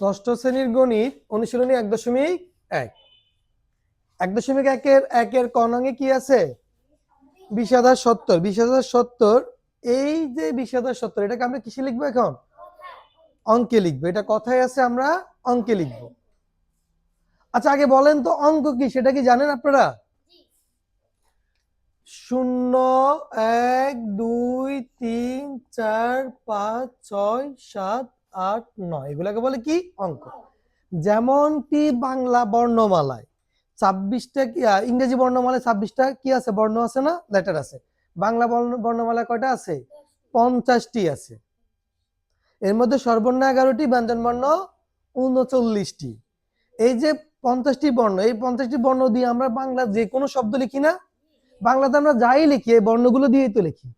ষষ্ঠ শ্রেণির গণিত অনুশীলনী এক দশমিক এক। এক দশমিক একের একের কনাঙ্গে কি আছে? বিশ হাজার সত্তর। বিশ হাজার সত্তর, এই যে বিশ হাজার সত্তর, এটাকে আমরা কিসে লিখব এখন? অঙ্কে লিখব। এটা কথায় আছে, আমরা অঙ্কে লিখব। আচ্ছা আগে বলেন তো, অঙ্ক কি? সেটা কি জানেন আপনারা? শূন্য, এক, দুই, তিন, চার, পাঁচ, ছয়, সাত আট, নয়। এগুলাকে বলে কি? অঙ্ক। যেমনটি বাংলা বর্ণমালায় ছাব্বিশটা কি ইংরেজি বর্ণমালায় ছাব্বিশটা কি আছে? বর্ণ আছে না? লেটার আছে। বাংলা বর্ণ- বর্ণমালায় কয়টা আছে? পঞ্চাশটি আছে। এর মধ্যে সর্বর্ণ এগারোটি ব্যঞ্জন বর্ণ উনচল্লিশটি। এই যে পঞ্চাশটি বর্ণ, এই পঞ্চাশটি বর্ণ দিয়ে আমরা বাংলা যে কোনো শব্দ লিখি না, বাংলাতে আমরা যাই লিখি, এই বর্ণগুলো দিয়েই তো লিখি।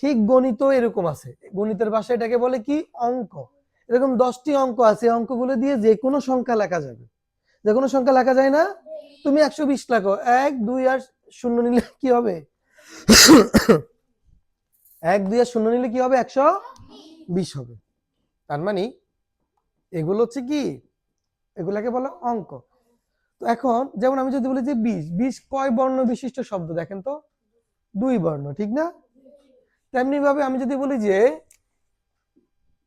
ঠিক গণিত এরকম আছে। গণিতের ভাষা এটাকে বলে কি? অঙ্ক। এরকম দশটি অঙ্ক আছে অঙ্কগুলো দিয়ে যে কোনো সংখ্যা লেখা যাবে। যে কোনো সংখ্যা লেখা যায় না? তুমি একশো বিশ লেখো। এক, দুই আর শূন্য নিলে কি হবে? এক, দুই আর শূন্য নিলে কি হবে? একশো বিশ হবে। তার মানে এগুলো হচ্ছে কি? এগুলাকে বলে অঙ্ক। তো এখন যেমন আমি যদি বলি যে বিশ বিশ কয় বর্ণ বিশিষ্ট শব্দ? দেখেন তো, দুই বর্ণ, ঠিক না? তেমনি ভাবে আমি যদি বলি যে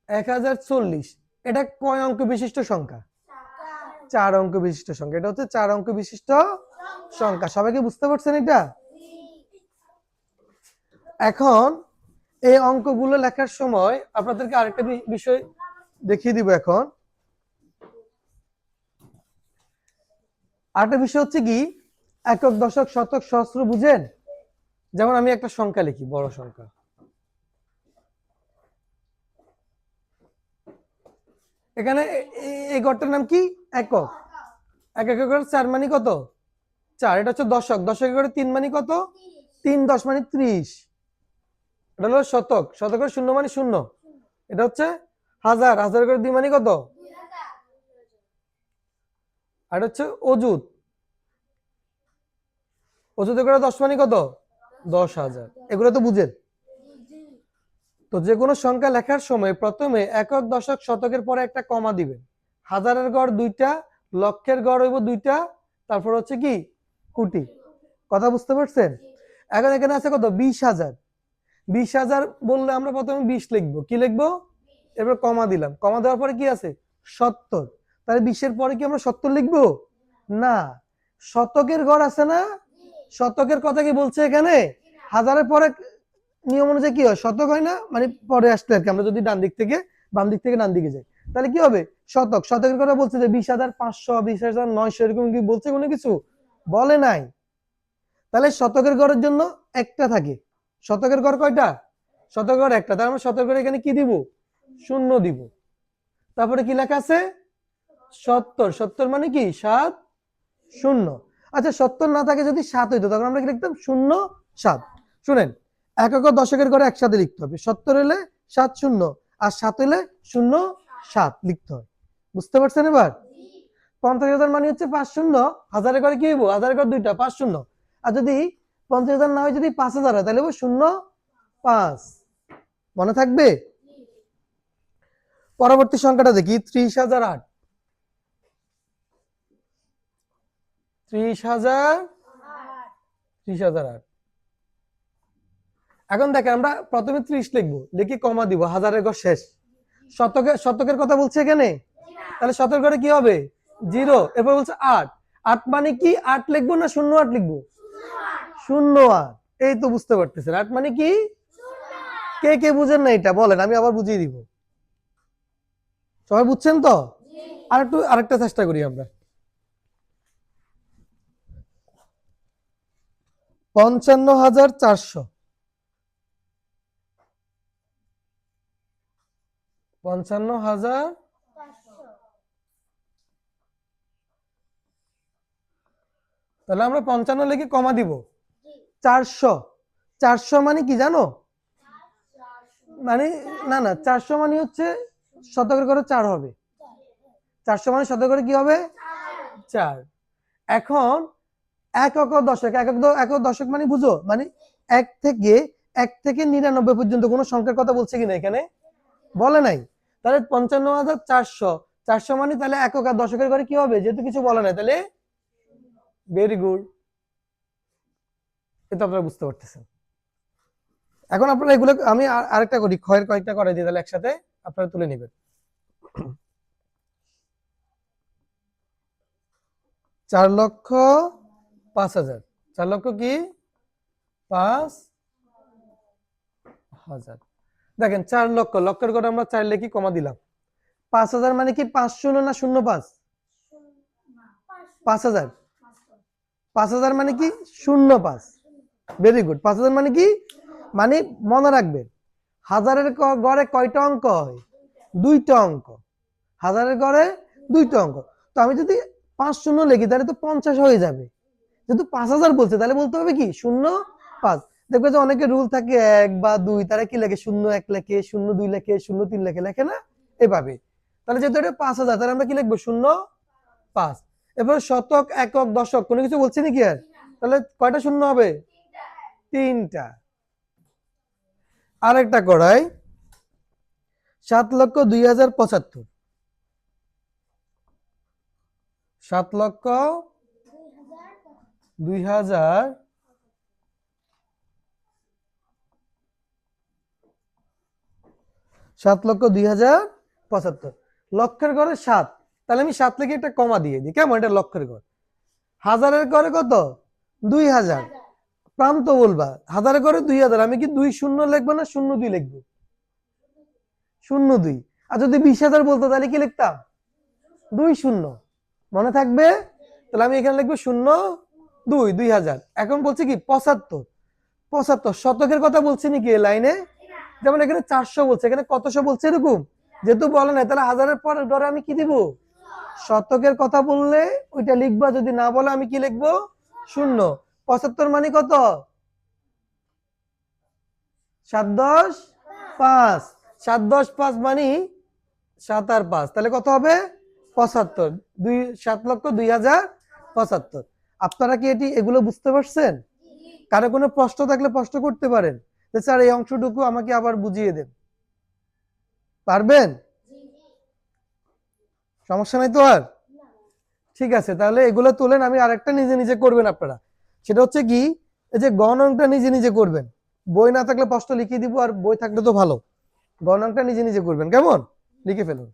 এক হাজার চল্লিশ। এটা কয় অঙ্ক বিশিষ্ট সংখ্যা? চার অঙ্ক বিশিষ্ট সংখ্যা। এটা হচ্ছে চার অঙ্ক বিশিষ্ট সংখ্যা। সবাইকে বুঝতে পারছেন এটা? এখন এই অঙ্কগুলো লেখার সময় আপনাদেরকে আরেকটা বিষয় দেখিয়ে দিব এখন। আরেকটা বিষয় হচ্ছে কি, একক, দশক, শতক, সহস্র বুঝেন? যেমন আমি একটা সংখ্যা লিখি, বড় সংখ্যা। এখানে এই ঘরটার নাম কি? একক। এক এক করে চার মানে কত? চার। এটা হচ্ছে দশক। দশক করে তিন মানে কত? তিন, দশ মানে ত্রিশ। এটা হলো শতক। শতকের শূন্য মানে শূন্য। এটা হচ্ছে হাজার। হাজার করে দুই মানে কত? আর হচ্ছে অজুত অজুতে করে দশ মানে কত? দশ হাজার। এগুলো তো বুঝেন। তো যে কোনো সংখ্যা লেখার সময় প্রথমে একক দশক শতকের পরে একটা কমা দিবেন। হাজারের গড় দুইটা, লক্ষের গড় হইব দুইটা, তারপর হচ্ছে কি? কোটি। কথা বুঝতে পারছেন? এখন এখানে আছে কত? বিশ হাজার। বিশ হাজার বললে আমরা প্রথমে বিশ লিখব। কি লিখব? এবার কমা দিলাম। কমা দেওয়ার পরে কি আছে? সত্তর। তাহলে বিশের পরে কি আমরা সত্তর লিখব? না। শতকের গড় আছে না? শতকের কথা কি বলছে এখানে? হাজারের পরে নিয়ম অনুযায়ী কি হয়? শতক হয় না? মানে পরে আসতে আর কি। আমরা যদি ডান দিক থেকে, বাম দিক থেকে ডান দিকে যাই। তাহলে কি হবে? শতক। শতকের কথা বলছে যে বিশ হাজার পাঁচশো, বিশ হাজার নয়শো, এরকম কি বলছে কোনো কিছু? বলে নাই। তাহলে শতকের গড়ের জন্য একটা থাকে। শতকের গড় কয়টা? শতকের গড় একটা। তার মানে শতকের এখানে কি দিব? শূন্য দিব। তারপরে কি লেখা আছে? সত্তর। সত্তর মানে কি? সাত, শূন্য। আচ্ছা সত্তর না থাকে যদি সাত হইতো, তখন আমরা কি লিখতাম? শূন্য, সাত। শুনেন একক দশকের ঘরে একসাথে লিখতে হবে। সত্তর হলে সাত শূন্য আর সাত হলে শূন্য সাত লিখতে হয়। বুঝতে পারছেন এবার? পঞ্চাশ হাজার মানে হচ্ছে পাঁচ শূন্য হাজারের ঘরে কি হইব? হাজারের ঘর দুইটা, পাঁচ শূন্য। আর যদি পঞ্চাশ হাজার না হয়, যদি পাঁচ হাজার হয়, তাহলে শূন্য পাঁচ। মনে থাকবে? পরবর্তী সংখ্যাটা দেখি। ত্রিশ হাজার আট। ত্রিশ হাজার ত্রিশ হাজার আট। এখন দেখেন আমরা প্রথমে ত্রিশ লিখব, লিখে কমা দিব, হাজারের ঘর শেষ। শতকের শতকের কথা বলছে এখানে? তাহলে শতকের ঘরে কি হবে? জিরো। এরপর বলছে আট। আট মানে কি? আট লিখব না শূন্য আট লিখব? শূন্য আট। এই তো বুঝতে পারতেছেন। আট মানে কি? কে কে বুঝেন না এটা? বলেন, আমি আবার বুঝিয়ে দিব। সবাই বুঝছেন তো? আর একটু আরেকটা চেষ্টা করি আমরা। পঞ্চান্ন হাজার চারশো। পঞ্চান্ন হাজার তাহলে আমরা পঞ্চান্ন লিখে কমা দিব। চারশো। চারশো মানে কি জানো? মানে না না চারশো মানে হচ্ছে শতকের করে চার হবে। চারশো মানে শতকের করে কি হবে? চার। এখন একক দশক একক একক দশক মানে বুঝো? মানে এক থেকে এক থেকে নিরানব্বই পর্যন্ত কোনো সংখ্যার কথা বলছে কিনা এখানে? বলে নাই। তাহলে পঞ্চান্ন হাজার চারশো। চারশো মানে তাহলে একক, আর দশকের ঘরে কি হবে? যেহেতু কিছু বলে নাই, তাহলে ভেরি গুড এটা আপনারা বুঝতে পারতেছেন। এখন আপনারা এগুলো, আমি আরেকটা করি, ক্ষয়ের কয়েকটা করে দিই তাহলে একসাথে আপনারা তুলে নেবেন। চার লক্ষ পাঁচ হাজার। চার লক্ষ কি? পাঁচ হাজার। দেখেন, চার লক্ষ। লক্ষের করে আমরা চার লেখি কমা দিলাম? পাঁচ হাজার মানে কি পাঁচ শূন্য না শূন্য পাঁচ? পাঁচ হাজার। পাঁচ হাজার মানে কি শূন্য পাঁচ। ভেরি গুড পাঁচ হাজার মানে কি? মানে মনে রাখবেন, হাজারের গড়ে কয়টা অঙ্ক হয়? দুইটা অঙ্ক। হাজারের গড়ে দুইটা অঙ্ক। তো আমি যদি পাঁচ শূন্য লিখি, তাহলে তো পঞ্চাশ হয়ে যাবে। যেহেতু পাঁচ হাজার বলছে, তাহলে বলতে হবে কি? শূন্য পাঁচ। দেখবে যে অনেকে রুল থাকে এক বা দুই, তারা কি লেখে? শূন্য এক লেখে, শূন্য দুই লেখে, শূন্য তিন লেখে লেখে না? এভাবে। তাহলে যেহেতু এটা পাঁচ হাজার, তাহলে আমরা কি লিখব? শূন্য পাঁচ। এবার শতক, একক, দশক, কোনো কিছু বলছি নাকি আর? তাহলে কয়টা শূন্য হবে? তিনটা। আরেকটা করাই। সাত লক্ষ দুই হাজার পঁচাত্তর। সাত লক্ষ দুই হাজার সাত লক্ষ দুই হাজার পঁচাত্তর। লক্ষের ঘরে সাত। তাহলে আমি সাত থেকে একটা কমা দিয়ে দিই। কেমন? এটা লক্ষের ঘর। হাজারের ঘরে কত? দুই হাজার। প্রান্ত বলবা। হাজারের ঘরে দুই হাজার। আমি কি দুই শূন্য লিখব না শূন্য দুই লিখব? শূন্য দুই। আর যদি বিশ হাজার বলতো, তাহলে কি লিখতাম? দুই শূন্য। মনে থাকবে? তাহলে আমি এখানে লিখব শূন্য দুই দুই হাজার। এখন বলছি কি, পঁচাত্তর। পঁচাত্তর শতকের কথা বলছি নাকি এই লাইনে? যেমন এখানে চারশো বলছে, এখানে কতশো বলছে এরকম? যেহেতু বলে নাই, তাহলে হাজারের পরের ঘরে আমি কি দিব? শতকের কথা বললে ওইটা লিখবা, যদি না বলে আমি কি লিখব? শূন্য। পঁচাত্তর মানে কত? সাত দশ পাঁচ। সাত দশ পাঁচ মানে সাত আর পাঁচ। তাহলে কত হবে? পঁচাত্তর। দুই, সাত লক্ষ দুই হাজার পঁচাত্তর। আপনারা কি এটি, এগুলো বুঝতে পারছেন? কারও কোনো প্রশ্ন থাকলে প্রশ্ন করতে পারেন। স্যার, এই অংশটুকু আমাকে আবার বুঝিয়ে দেন। পারবেন? সমস্যা নাই তো আর? ঠিক আছে, তাহলে এগুলো তোলেন, আমি আরেকটা নিজে নিজে করবেন আপনারা। সেটা হচ্ছে কি, এই যে গণনটা নিজে নিজে করবেন। বই না থাকলে প্রশ্ন লিখিয়ে দিব, আর বই থাকলে তো ভালো। গণনটা নিজে নিজে করবেন, কেমন? লিখে ফেলুন।